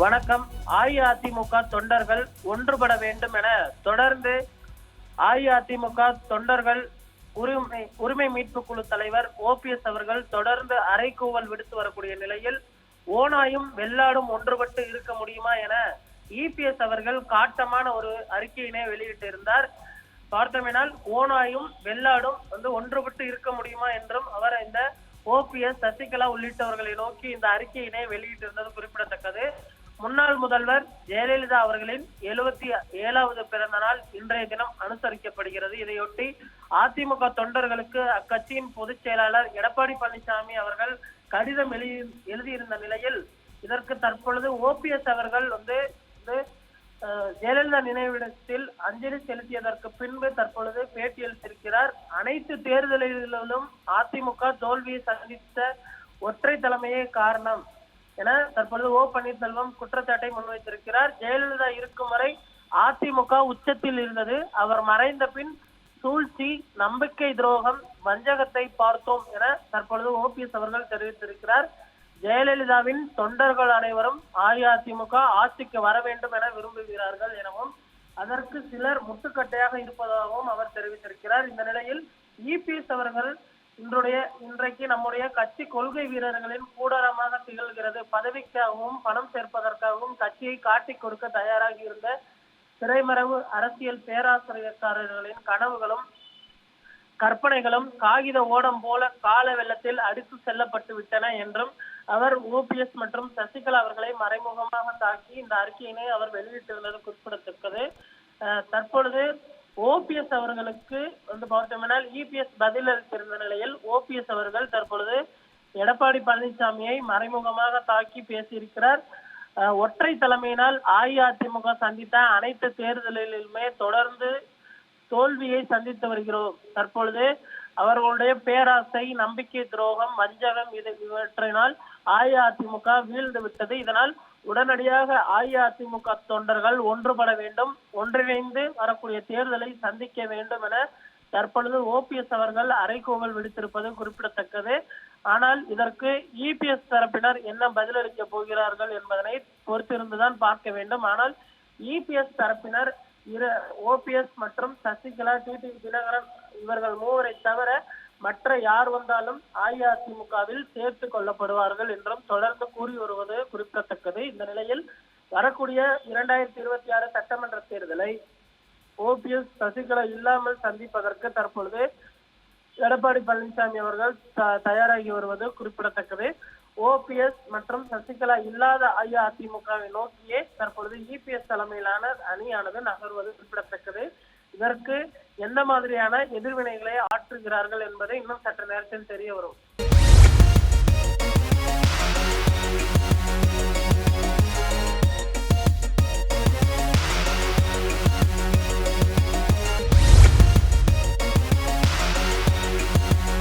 வணக்கம். அஇஅதிமுக தொண்டர்கள் ஒன்றுபட வேண்டும் என தொடர்ந்து அஇஅதிமுக தொண்டர்கள் உரிமை உரிமை மீட்பு குழு தலைவர் ஓபிஎஸ் அவர்கள் தொடர்ந்து அறைகூவல் விடுத்து வரக்கூடிய நிலையில் ஓனாயும் வெள்ளாடும் ஒன்றுபட்டு இருக்க முடியுமா என இபிஎஸ் அவர்கள் காட்டமான ஒரு அறிக்கையினை வெளியிட்டிருந்தார். பார்த்தோமேனால் ஓனாயும் வெள்ளாடும் வந்து ஒன்றுபட்டு இருக்க முடியுமா என்றும் அவர் இந்த ஓபிஎஸ் சசிகலா உள்ளிட்டவர்களை நோக்கி இந்த அறிக்கையினை வெளியிட்டிருந்தது குறிப்பிடத்தக்கது. முன்னாள் முதல்வர் ஜெயலலிதா அவர்களின் எழுபத்தி ஏழாவது பிறந்த நாள் இன்றைய தினம் அனுசரிக்கப்படுகிறது. இதையொட்டி அதிமுக தொண்டர்களுக்கு அக்கட்சியின் பொதுச் செயலாளர் எடப்பாடி பழனிசாமி அவர்கள் கடிதம் எழுதி எழுதியிருந்த நிலையில் இதற்கு தற்பொழுது ஓபிஎஸ் அவர்கள் வந்து ஜெயலலிதா நினைவிடத்தில் அஞ்சலி செலுத்தியதற்கு பின்பு தற்பொழுது பேட்டியளித்திருக்கிறார் அனைத்து தேர்தல்களிலும் அதிமுக தோல்வியை சந்தித்த ஒற்றை தலைமையே காரணம். என தற்பொழுது ஓ பன்னீர்செல்வம் குற்றச்சாட்டை முன்வைத்திருக்கிறார். ஜெயலலிதா இருக்கும் வரை அதிமுக உச்சத்தில் இருந்தது. அவர் மறைந்த பின் சூழ்ச்சி நம்பிக்கை துரோகம் வஞ்சகத்தை பார்த்தோம் என தற்பொழுது ஓபிஎஸ் அவர்கள் தெரிவித்திருக்கிறார். ஜெயலலிதாவின் தொண்டர்கள் அனைவரும் அஇஅதிமுக ஆட்சிக்கு வர வேண்டும் என விரும்புகிறார்கள் எனவும் அதற்கு சிலர் முட்டுக்கட்டையாக இருப்பதாகவும் அவர் தெரிவித்திருக்கிறார். இந்த நிலையில் இபிஎஸ் அவர்கள் இன்றைய இன்றைக்கு நம்முடைய கட்சி கொள்கை வீரர்களின் கூடாரமாக திகழ்கிறது. பதவிக்காகவும் பணம் சேர்ப்பதற்காகவும் கட்சியை காட்டிக் கொடுக்க தயாராகி இருந்த திரைமறைவு அரசியல் பேராசிரியர்காரர்களின் கனவுகளும் கற்பனைகளும் காகித ஓடம் போல கால வெள்ளத்தில் அடித்து செல்லப்பட்டு விட்டன என்றும் அவர் ஓபிஎஸ் மற்றும் சசிகலா அவர்களை மறைமுகமாக தாக்கி இந்த அறிக்கையினை அவர் வெளியிட்டிருந்தது குறிப்பிடத்தக்கது. அஹ், தற்பொழுது ஓபிஎஸ் அவர்களுக்கு வந்து பார்த்தோம்னால் இபிஎஸ் பதில் அளித்திருந்த நிலையில் ஓபிஎஸ் அவர்கள் தற்பொழுது எடப்பாடி பழனிசாமியை மறைமுகமாக தாக்கி பேசியிருக்கிறார். அஹ், ஒற்றை தலைமையினால் அஇஅதிமுக சந்தித்த அனைத்து தேர்தலிலுமே தொடர்ந்து தோல்வியை சந்தித்து வருகிறோம். தற்பொழுது அவர்களுடைய பேராசை நம்பிக்கை துரோகம் வஞ்சகம் இது இவற்றினால் அஇஅதிமுக வீழ்ந்து விட்டது. இதனால் உடனடியாக அஇஅதிமுக தொண்டர்கள் ஒன்றுபட வேண்டும் ஒன்றிணைந்து வரக்கூடிய தேர்தலை சந்திக்க வேண்டும் என தற்பொழுது ஓபிஎஸ் அவர்கள் அறைகூவல் விடுத்திருப்பது குறிப்பிடத்தக்கது. ஆனால் இதற்கு இபிஎஸ் தரப்பினர் என்ன பதிலளிக்க போகிறார்கள் என்பதனை பொறுத்திருந்துதான் பார்க்க வேண்டும். ஆனால் இபிஎஸ் தரப்பினர் இரு ஓபிஎஸ் மற்றும் சசிகலா டிடி தினகரன் இவர்கள் மூவரை தவிர மற்ற யார் வந்தாலும் அஇஅதிமுகவில் சேர்த்து கொள்ளப்படுவார்கள் என்றும் தொடர்ந்து கூறி வருவது குறிப்பிடத்தக்கது. இந்த நிலையில் வரக்கூடிய இரண்டாயிரத்தி இருபத்தி ஆறு சட்டமன்ற தேர்தலை ஓபிஎஸ் சசிகலா இல்லாமல் சந்திப்பதற்கு தற்பொழுது எடப்பாடி பழனிசாமி அவர்கள் த- தயாராகி வருவது குறிப்பிடத்தக்கது. ஓபிஎஸ் மற்றும் சசிகலா இல்லாத அஇஅதிமுகவை நோக்கியே தற்பொழுது இபிஎஸ் தலைமையிலான அணியானது நகர்வது குறிப்பிடத்தக்கது. இதற்கு எந்த மாதிரியான எதிர்வினைகளை ஆற்றுகிறார்கள் என்பதை இன்னும் சற்று நேரத்தில் தெரிய வரும்.